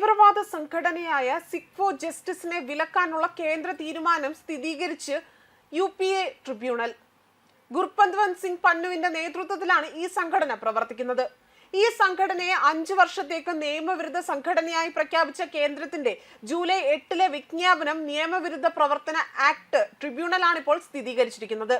തീവ്രവാദ സംഘടനയായ സിഖ് ഫോർ ജസ്റ്റിസിനെ വിലക്കാനുള്ള കേന്ദ്ര തീരുമാനം സ്ഥിരീകരിച്ച് U P A tribunal. Gurpatwant Singh പന്നുവിന്റെ നേതൃത്വത്തിലാണ് ഈ സംഘടന പ്രവർത്തിക്കുന്നത്. ഈ സംഘടനയെ അഞ്ചു വർഷത്തേക്ക് നിയമവിരുദ്ധ സംഘടനയായി പ്രഖ്യാപിച്ച കേന്ദ്രത്തിന്റെ ജൂലൈ എട്ടിലെ വിജ്ഞാപനം നിയമവിരുദ്ധ പ്രവർത്തന ആക്ട് ട്രിബ്യൂണലാണ് ഇപ്പോൾ സ്ഥിരീകരിച്ചിരിക്കുന്നത്.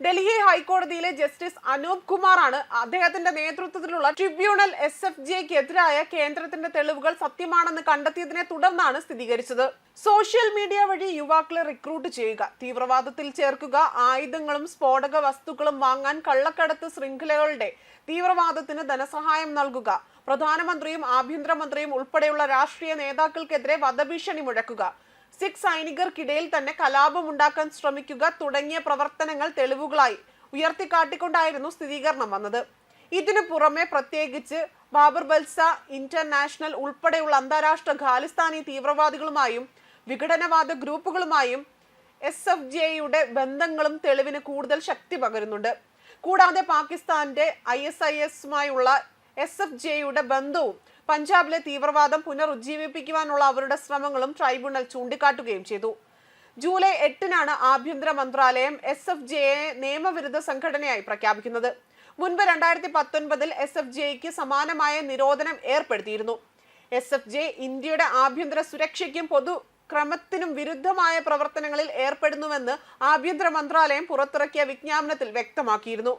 ഡൽഹി ഹൈക്കോടതിയിലെ ജസ്റ്റിസ് അനൂപ് കുമാറാണ് അദ്ദേഹത്തിന്റെ നേതൃത്വത്തിലുള്ള ട്രിബ്യൂണൽ എസ് എഫ് ജിക്ക് എതിരായ കേന്ദ്രത്തിന്റെ തെളിവുകൾ സത്യമാണെന്ന് കണ്ടെത്തിയതിനെ തുടർന്നാണ് സ്ഥിരീകരിച്ചത്. സോഷ്യൽ മീഡിയ വഴി യുവാക്കളെ റിക്രൂട്ട് ചെയ്യുക തീവ്രവാദത്തിൽ ചേർക്കുക ആയുധങ്ങളും സ്ഫോടക വസ്തുക്കളും വാങ്ങാൻ കള്ളക്കടത്ത് ശൃംഖലകളുടെ തീവ്രവാദത്തിന് ധനസഹായം നൽകുക പ്രധാനമന്ത്രിയും ആഭ്യന്തരമന്ത്രിയും ഉൾപ്പെടെയുള്ള രാഷ്ട്രീയ നേതാക്കൾക്കെതിരെ വധഭീഷണി മുഴക്കുക സിഖ് സൈനികർക്കിടയിൽ തന്നെ കലാപം ഉണ്ടാക്കാൻ ശ്രമിക്കുക തുടങ്ങിയ പ്രവർത്തനങ്ങൾ തെളിവുകളായി ഉയർത്തിക്കാട്ടിക്കൊണ്ടായിരുന്നു സ്ഥിരീകരണം വന്നത്. ഇതിനു പുറമെ പ്രത്യേകിച്ച് ബാബർ ബൽസ ഇന്റർനാഷണൽ ഉൾപ്പെടെയുള്ള അന്താരാഷ്ട്ര ഖാലിസ്ഥാനി തീവ്രവാദികളുമായും വിഘടനവാദ ഗ്രൂപ്പുകളുമായും എസ് എഫ് ജെയുടെ ബന്ധങ്ങളും തെളിവിന് കൂടുതൽ ശക്തി പകരുന്നുണ്ട്. കൂടാതെ പാകിസ്ഥാന്റെ ഐ എസ് ഐ എസുമായുള്ള എസ് എഫ് ജെയുടെ ബന്ധവും പഞ്ചാബിലെ തീവ്രവാദം പുനരുജ്ജീവിപ്പിക്കുവാനുള്ള അവരുടെ ശ്രമങ്ങളും ട്രൈബ്യൂണൽ ചൂണ്ടിക്കാട്ടുകയും ചെയ്തു. ജൂലൈ എട്ടിനാണ് ആഭ്യന്തര മന്ത്രാലയം എസ് എഫ് ജെയെ നിയമവിരുദ്ധ സംഘടനയായി പ്രഖ്യാപിക്കുന്നത്. മുൻപ് രണ്ടായിരത്തി പത്തൊൻപതിൽ എസ് എഫ് ജെക്ക് സമാനമായ നിരോധനം ഏർപ്പെടുത്തിയിരുന്നു. എസ് എഫ് ജെ ഇന്ത്യയുടെ ആഭ്യന്തര സുരക്ഷയ്ക്കും പൊതു ക്രമത്തിനും വിരുദ്ധമായ പ്രവർത്തനങ്ങളിൽ ഏർപ്പെടുന്നുവെന്ന് ആഭ്യന്തര മന്ത്രാലയം പുറത്തിറക്കിയ വിജ്ഞാപനത്തിൽ വ്യക്തമാക്കിയിരുന്നു.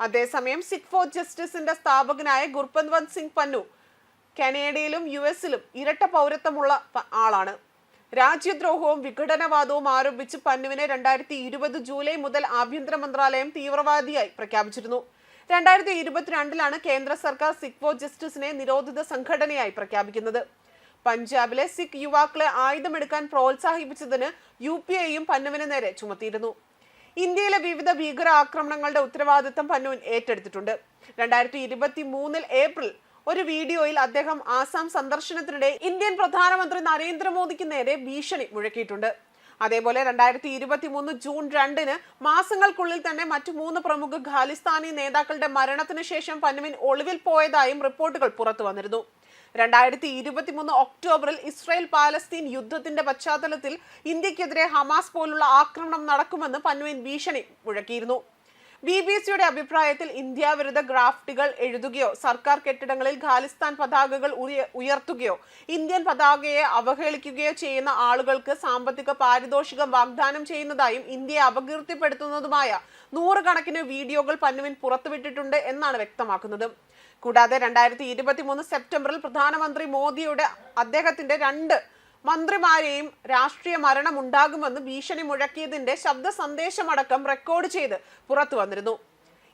അതേസമയം സിഖ് ഫോർ ജസ്റ്റിസിന്റെ സ്ഥാപകനായ ഗുർപന്ത്വന്ത് സിംഗ് പന്നു കനേഡയിലും യു എസിലും ഇരട്ട പൗരത്വമുള്ള ആളാണ്. രാജ്യദ്രോഹവും വിഘടനവാദവും ആരോപിച്ച് പന്നുവിനെ രണ്ടായിരത്തി ഇരുപത് ജൂലൈ മുതൽ ആഭ്യന്തര മന്ത്രാലയം തീവ്രവാദിയായി പ്രഖ്യാപിച്ചിരുന്നു. രണ്ടായിരത്തി ഇരുപത്തിരണ്ടിലാണ് കേന്ദ്ര സർക്കാർ ഫോർ ജസ്റ്റിസിനെ നിരോധിത സംഘടനയായി പ്രഖ്യാപിക്കുന്നത്. പഞ്ചാബിലെ സിഖ് യുവാക്കളെ ആയുധമെടുക്കാൻ പ്രോത്സാഹിപ്പിച്ചതിന് യു പി ഐയും പന്നുവിന് നേരെ ചുമത്തിയിരുന്നു. ഇന്ത്യയിലെ വിവിധ ഭീകര ആക്രമണങ്ങളുടെ ഉത്തരവാദിത്തം പന്നുവിൻ ഏറ്റെടുത്തിട്ടുണ്ട്. രണ്ടായിരത്തി ഇരുപത്തി മൂന്നിൽ ഏപ്രിൽ ഒരു വീഡിയോയിൽ അദ്ദേഹം ആസാം സന്ദർശനത്തിനിടെ ഇന്ത്യൻ പ്രധാനമന്ത്രി നരേന്ദ്രമോദിക്ക് നേരെ ഭീഷണി മുഴക്കിയിട്ടുണ്ട്. അതേപോലെ രണ്ടായിരത്തി ഇരുപത്തി മൂന്ന് ജൂൺ രണ്ടിന് മാസങ്ങൾക്കുള്ളിൽ തന്നെ മറ്റു മൂന്ന് പ്രമുഖ ഖാലിസ്ഥാനി നേതാക്കളുടെ മരണത്തിന് ശേഷം പന്നുവിൻ ഒളിവിൽ പോയതായും റിപ്പോർട്ടുകൾ പുറത്തു വന്നിരുന്നു. രണ്ടായിരത്തി ഇരുപത്തി മൂന്ന് ഒക്ടോബറിൽ ഇസ്രായേൽ പാലസ്തീൻ യുദ്ധത്തിന്റെ പശ്ചാത്തലത്തിൽ ഇന്ത്യക്കെതിരെ ഹമാസ് പോലുള്ള ആക്രമണം നടക്കുമെന്ന് പന്നുവിൻ ഭീഷണി മുഴക്കിയിരുന്നു. ബി ബി സിയുടെ അഭിപ്രായത്തിൽ ഇന്ത്യ വിരുദ്ധ ഗ്രാഫ്റ്റുകൾ എഴുതുകയോ സർക്കാർ കെട്ടിടങ്ങളിൽ ഖാലിസ്ഥാൻ പതാകകൾ ഉയർത്തുകയോ ഇന്ത്യൻ പതാകയെ അവഹേളിക്കുകയോ ചെയ്യുന്ന ആളുകൾക്ക് സാമ്പത്തിക പാരിതോഷികം വാഗ്ദാനം ചെയ്യുന്നതായും ഇന്ത്യയെ അപകീർത്തിപ്പെടുത്തുന്നതുമായ നൂറുകണക്കിന് വീഡിയോകൾ പന്നുവിൻ പുറത്തുവിട്ടിട്ടുണ്ട് എന്നാണ് വ്യക്തമാക്കുന്നത്. കൂടാതെ രണ്ടായിരത്തി ഇരുപത്തി മൂന്ന് സെപ്റ്റംബറിൽ പ്രധാനമന്ത്രി മോദിയുടെ അദ്ദേഹത്തിന്റെ രണ്ട് മന്ത്രിമാരെയും രാഷ്ട്രീയ മരണം ഉണ്ടാകുമെന്ന് ഭീഷണി മുഴക്കിയതിന്റെ ശബ്ദ സന്ദേശമടക്കം റെക്കോർഡ് ചെയ്ത് പുറത്തു വന്നിരുന്നു.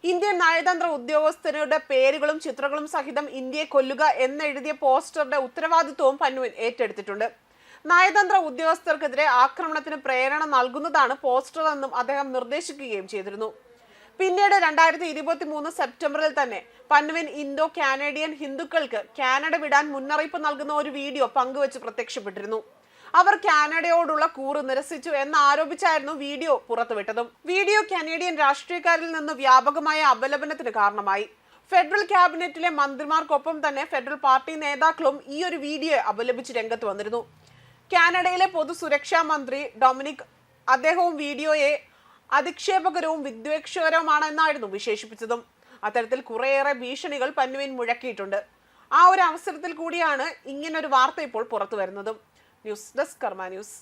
ഇന്ത്യൻ നയതന്ത്ര ഉദ്യോഗസ്ഥരുടെ പേരുകളും ചിത്രങ്ങളും സഹിതം ഇന്ത്യയെ കൊല്ലുക എന്നെഴുതിയ പോസ്റ്ററുടെ ഉത്തരവാദിത്വവും പന്നുവിൻ ഏറ്റെടുത്തിട്ടുണ്ട്. നയതന്ത്ര ഉദ്യോഗസ്ഥർക്കെതിരെ ആക്രമണത്തിന് പ്രേരണ നൽകുന്നതാണ് പോസ്റ്റർ എന്നും അദ്ദേഹം നിർദ്ദേശിക്കുകയും ചെയ്തിരുന്നു. പിന്നീട് രണ്ടായിരത്തി ഇരുപത്തി മൂന്ന് സെപ്റ്റംബറിൽ തന്നെ പൻവിൻ ഇന്തോ കാനഡിയൻ ഹിന്ദുക്കൾക്ക് കാനഡ വിടാൻ മുന്നറിയിപ്പ് നൽകുന്ന ഒരു വീഡിയോ പങ്കുവച്ച് പ്രത്യക്ഷപ്പെട്ടിരുന്നു. അവർ കാനഡയോടുള്ള കൂറ് നിരസിച്ചു എന്ന് ആരോപിച്ചായിരുന്നു വീഡിയോ പുറത്തുവിട്ടതും. വീഡിയോ കാനേഡിയൻ രാഷ്ട്രീയക്കാരിൽ നിന്ന് വ്യാപകമായ അപലപനത്തിന് കാരണമായി. ഫെഡറൽ ക്യാബിനറ്റിലെ മന്ത്രിമാർക്കൊപ്പം തന്നെ ഫെഡറൽ പാർട്ടി നേതാക്കളും ഈ ഒരു വീഡിയോ അപലപിച്ച് രംഗത്ത് വന്നിരുന്നു. കാനഡയിലെ പൊതുസുരക്ഷാ മന്ത്രി ഡൊമിനിക് അദ്ദേഹവും വീഡിയോയെ അധിക്ഷേപകരവും വിദ്വേഷകരവുമാണ് എന്നായിരുന്നു വിശേഷിപ്പിച്ചതും. അത്തരത്തിൽ കുറേയേറെ ഭീഷണികൾ പന്നുവിൻ മുഴക്കിയിട്ടുണ്ട്. ആ ഒരു അവസരത്തിൽ കൂടിയാണ് ഇങ്ങനൊരു വാർത്ത ഇപ്പോൾ പുറത്തു വരുന്നതും ന്യൂസ് ഡെസ്ക് കർമ്മ ന്യൂസ്.